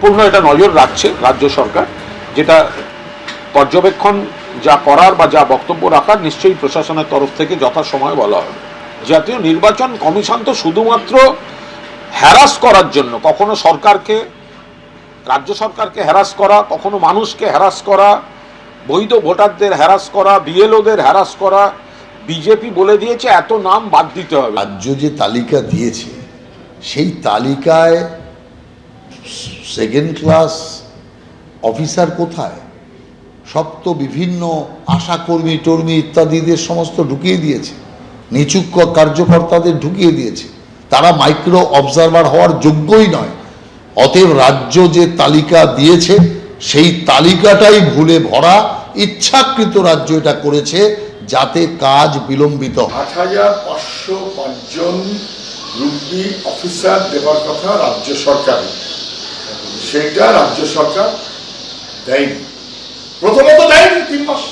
পূর্ণ এটা নজর রাখছে রাজ্য সরকার, যেটা পর্যবেক্ষণ যা করার বা যা বক্তব্য রাখার নিশ্চয়ই প্রশাসনের তরফ থেকে যথাসময়ে বলা হবে। জাতীয় নির্বাচন কমিশন তো শুধুমাত্র হ্যারাস করার জন্য, কখনো সরকারকে, রাজ্য সরকারকে হ্যারাস করা, কখনো মানুষকে হ্যারাস করা, বৈধ ভোটারদের হ্যারাস করা বিএলওদের হ্যারাস করা বিজেপি বলে দিয়েছে, এত নাম বাদ দিতে হবে। রাজ্য যে তালিকা দিয়েছে, সেই তালিকায় সেকেন্ড ক্লাস অফিসার কোথায়? সব তো বিভিন্ন আশাকর্মী, টর্মী ইত্যাদিদের সমস্ত ঢুকিয়ে দিয়েছে। নিচু কার্যকর্তাদের ঢুকিয়ে দিয়েছে। তারা মাইক্রো অবজারভার হওয়ার যোগ্যই নয়। অতএব রাজ্য যে তালিকা দিয়েছে, সেই তালিকাটাই ভুলে ভরা ইচ্ছাকৃত রাজ্য এটা করেছে যাতে কাজ বিলম্বিত আট হাজার পাঁচশো পাঁচজন বি অফিসার দেওয়ার কথা রাজ্য সরকার সেটা রাজ্য সরকার দেয়নি। প্রথমত দেয়নি তিন মাস।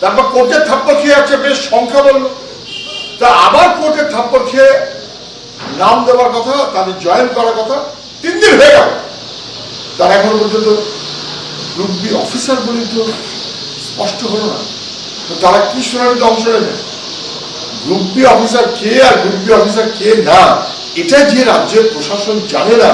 তারপর কোর্টের থাপ্পড় খেয়ে আছে, বেশ সংখ্যা বলল। তা আবার কোর্টের থাপ্পড় খেয়ে নাম দেওয়ার কথা, তাদের জয়েন করার কথা তিন দিন হয়ে গেল। তার এখন পর্যন্ত গ্রুপ বি অফিসার বলি তো স্পষ্ট হলো না। তো তারা কি শুনানিতে অংশ নেবে? গ্রুপ বি অফিসার কে আর গ্রুপ বি অফিসার কে না এটা যে রাজ্যের প্রশাসন জানে না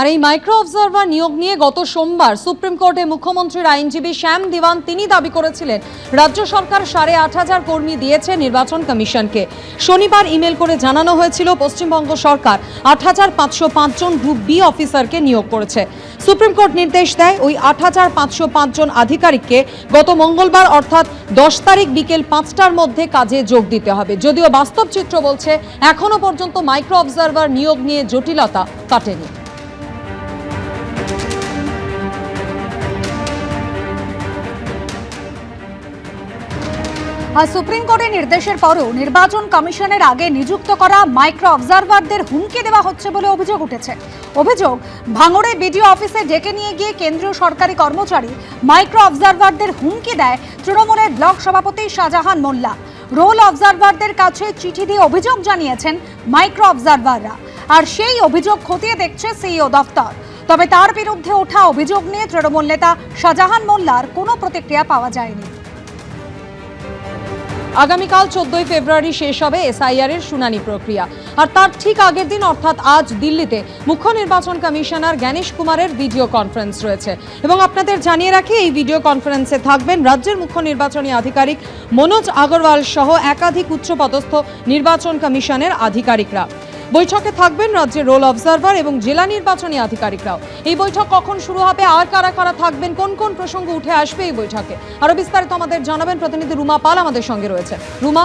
আর এই মাইক্রো অবজারভার নিয়োগ নিয়ে গত সোমবার সুপ্রিম কোর্টে মুখ্যমন্ত্রীর আইনজীবী শ্যাম দিওয়ান তিনি দাবি করেছিলেন, রাজ্য সরকার সাড়ে আট হাজার কর্মী দিয়েছে নির্বাচন কমিশনকে। শনিবার ইমেল করে জানানো হয়েছিল, পশ্চিমবঙ্গ সরকার আট হাজার পাঁচশো পাঁচজন গ্রুপ বি অফিসারকে নিয়োগ করেছে। সুপ্রিম কোর্ট নির্দেশ দেয়, ওই আট হাজার পাঁচশো পাঁচজন আধিকারিককে গত মঙ্গলবার অর্থাৎ দশ তারিখ বিকেল পাঁচটার মধ্যে কাজে যোগ দিতে হবে। যদিও বাস্তব চিত্র বলছে এখনও পর্যন্ত মাইক্রো অবজারভার নিয়োগ নিয়ে জটিলতা কাটেনি। সুপ্রিম কোর্টের নির্দেশের পরও নির্বাচন কমিশনের আগে নিযুক্ত করা মাইক্রো অবজারভারদের হুমকি দেওয়া হচ্ছে বলে অভিযোগ উঠেছে। অভিযোগ, ভাঙড়ে বিডিও অফিসে ডেকে নিয়ে গিয়ে কেন্দ্রীয় সরকারি কর্মচারী মাইক্রো অবজারভারদের হুমকি দেয় তৃণমূলের ব্লক সভাপতি শাহজাহান মোল্লা। রোল অবজারভারদের কাছে চিঠি দিয়ে অভিযোগ জানিয়েছেন মাইক্রো অবজারভাররা। আর সেই অভিযোগ খতিয়ে দেখছে সিইও দফতর। তবে তার বিরুদ্ধে ওঠা অভিযোগ নিয়ে তৃণমূল নেতা শাহজাহান মোল্লার কোনো প্রতিক্রিয়া পাওয়া যায়নি। আগামীকাল চোদ্দই ফেব্রুয়ারি শেষ হবে এসআইআর এর শুনানি প্রক্রিয়া। আর তার ঠিক আগের দিন, অর্থাৎ আজ দিল্লিতে, মুখ্য নির্বাচন কমিশনার জ্ঞানেশ কুমারের ভিডিও কনফারেন্স রয়েছে। এবং আপনাদের জানিয়ে রাখি, এই ভিডিও কনফারেন্সে থাকবেন রাজ্যের মুখ্য নির্বাচনী আধিকারিক মনোজ আগরওয়াল সহ একাধিক উচ্চপদস্থ নির্বাচন কমিশনের আধিকারিকরা। বৈঠকে থাকবেন রাজ্যের রোল অবজারভার এবং জেলা নির্বাচনী আধিকারিকরাও। এই বৈঠক কখন শুরু হবে, আর কারা কারা থাকবেন, কোন কোন প্রসঙ্গ উঠে আসবে এই বৈঠকে? আরও বিস্তারিত আমাদের জানাবেন প্রতিনিধি রুমা পাল আমাদের সঙ্গে রয়েছে। রুমা?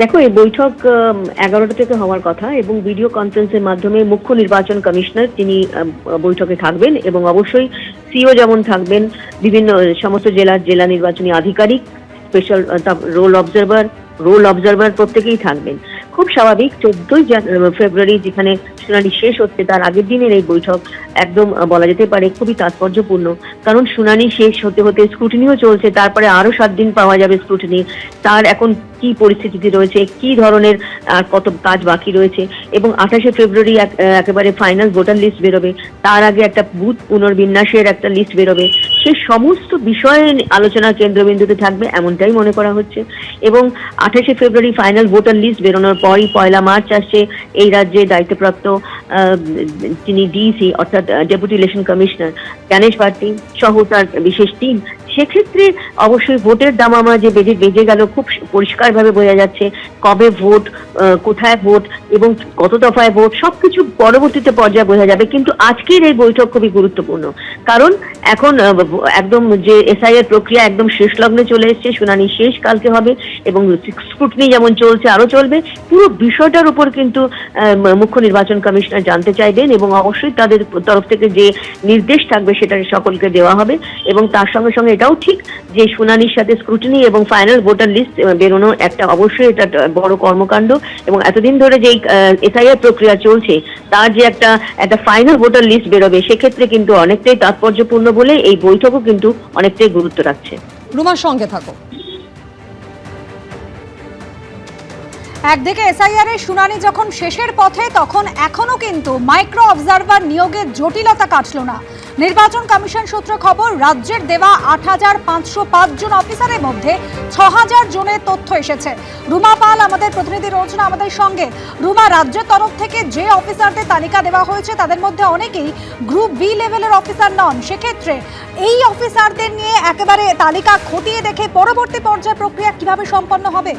দেখো, এই বৈঠক এগারোটা থেকে হওয়ার কথা এবং ভিডিও কনফারেন্সের মাধ্যমে মুখ্য নির্বাচন কমিশনার তিনি বৈঠকে থাকবেন এবং অবশ্যই সিও যেমন থাকবেন, বিভিন্ন সমস্ত জেলার জেলা নির্বাচনী আধিকারিক special roll observer roll observer প্রত্যেকেই থাকবেন। খুব স্বাভাবিক, চোদ্দই ফেব্রুয়ারি যেখানে শুনানি শেষ হচ্ছে, তার আগের দিনের এই বৈঠক একদম বলা যেতে পারে খুবই তাৎপর্যপূর্ণ। কারণ শুনানি শেষ হতে হতে স্ক্রুটিনিও চলছে, তারপরে আরও সাত দিন পাওয়া যাবে স্ক্রুটিনি তার এখন কি পরিস্থিতিতে রয়েছে, কি ধরনের কত কাজ বাকি রয়েছে, এবং আঠাশে ফেব্রুয়ারি এক- একেবারে ফাইনাল ভোটার লিস্ট বেরোবে। তার আগে একটা বুথ পুনর্বিন্যাসের একটা লিস্ট বেরোবে। সেই সমস্ত বিষয়ে আলোচনার কেন্দ্রবিন্দুতে থাকবে, এমনটাই মনে করা হচ্ছে। এবং আঠাশে ফেব্রুয়ারি ফাইনাল ভোটার লিস্ট বেরোনোর পরই পয়লা মার্চ আসছে। এই রাজ্যে দায়িত্বপ্রাপ্ত যিনি ডিসি অর্থাৎ deputy election commissioner Gyanesh Bharti সহ তার বিশেষ টিম সেক্ষেত্রে অবশ্যই ভোটের দামামা যে বেজে বেজে গেল, খুব পরিষ্কারভাবে বোঝা যাচ্ছে কবে ভোট কোথায় ভোট এবং কত দফায় ভোট, সবকিছু পরবর্তীতে পর্যায়ে বোঝা যাবে, কিন্তু আজকের এই বৈঠক খুবই গুরুত্বপূর্ণ। কারণ এখন একদম যে এসআই এর প্রক্রিয়া একদম শেষ লগ্নে চলে এসেছে, শুনানি শেষ কালকে হবে এবং স্ক্রুটনি যেমন চলছে আরও চলবে। পুরো বিষয়টার উপর কিন্তু মুখ্য নির্বাচন কমিশনার জানতে চাইবেন এবং অবশ্যই তাদের তরফ থেকে যে নির্দেশ থাকবে, সেটা সকলকে দেওয়া হবে এবং তার সঙ্গে সঙ্গে এটাও ঠিক যে শুনানির সাথে স্ক্রুটিনি এবং ফাইনাল ভোটার লিস্ট বেরোনো একটা অবশ্যই এটা বড় কর্মকাণ্ড। এবং এতদিন ধরে যেই এসআইআর প্রক্রিয়া চলছে, তার যে একটা একটা ফাইনাল ভোটার লিস্ট বেরোবে, সেক্ষেত্রে কিন্তু অনেকটাই তাৎপর্যপূর্ণ বলে এই বৈঠকও কিন্তু অনেকটাই গুরুত্ব রাখছে। রুমার সঙ্গে থাকো। একদিকে এসআইআর এর শুনানি যখন শেষের পথে, তখন এখনও কিন্তু মাইক্রো অবজারভার নিয়োগের জটিলতা কাটল না। নির্বাচন কমিশন সূত্রে খবর, রাজ্যের দেওয়া আট হাজার পাঁচশো পাঁচ জন অফিসারের মধ্যে ছ হাজার জনের তথ্য এসেছে। রুমা পাল আমাদের প্রতিনিধি রয়েছেন আমাদের সঙ্গে। রুমা, রাজ্যের তরফ থেকে যে অফিসারদের তালিকা দেওয়া হয়েছে, তাদের মধ্যে অনেকেই গ্রুপ বি লেভেলের অফিসার নন। সেক্ষেত্রে এই অফিসারদের নিয়ে একেবারে তালিকা খতিয়ে দেখে পরবর্তী পর্যায়ে প্রক্রিয়া কীভাবে সম্পন্ন হবে?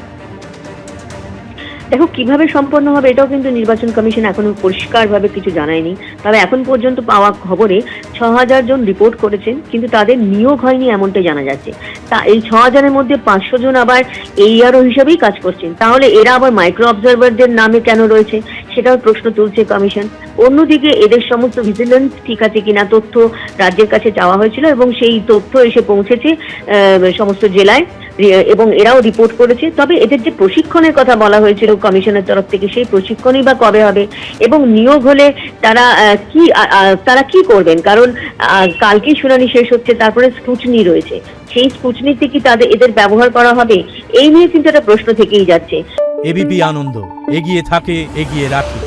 দেখো, কীভাবে সম্পন্ন হবে এটাও কিন্তু নির্বাচন কমিশন এখনও পরিষ্কারভাবে কিছু জানায়নি। তবে এখন পর্যন্ত পাওয়া খবরে ছ হাজার জন রিপোর্ট করেছেন, কিন্তু তাদের নিয়োগ হয়নি এমনটাই জানা যাচ্ছে। তা এই ছ হাজারের মধ্যে পাঁচশো জন আবার এইআরও হিসাবেই কাজ করছেন। তাহলে এরা আবার মাইক্রো অবজারভারদের নামে কেন রয়েছে? সেটাও প্রশ্ন তুলছে কমিশন। অন্যদিকে এদের সমস্ত ভিজিলেন্স ঠিক আছে কিনা তথ্য রাজ্যের কাছে চাওয়া হয়েছিল এবং সেই তথ্য এসে পৌঁছেছে সমস্ত জেলায়। এবং এরাও রিপোর্ট করেছে। তবে এদের যে প্রশিক্ষণের কথা বলা হয়েছিল কমিশনের তরফ থেকে, সেই প্রশিক্ষণই বা কবে হবে এবং নিয়োগ হলে তারা কি তারা কি করবেন? কারণ কালকেই শুনানি শেষ হচ্ছে, তারপরে স্কুটনি রয়েছে। সেই স্কুটনিতে কি তাদের, এদের ব্যবহার করা হবে? এই নিয়ে কিন্তু একটা প্রশ্ন থেকেই যাচ্ছে। এবিপি আনন্দ, এগিয়ে থাকে, এগিয়ে রাখে।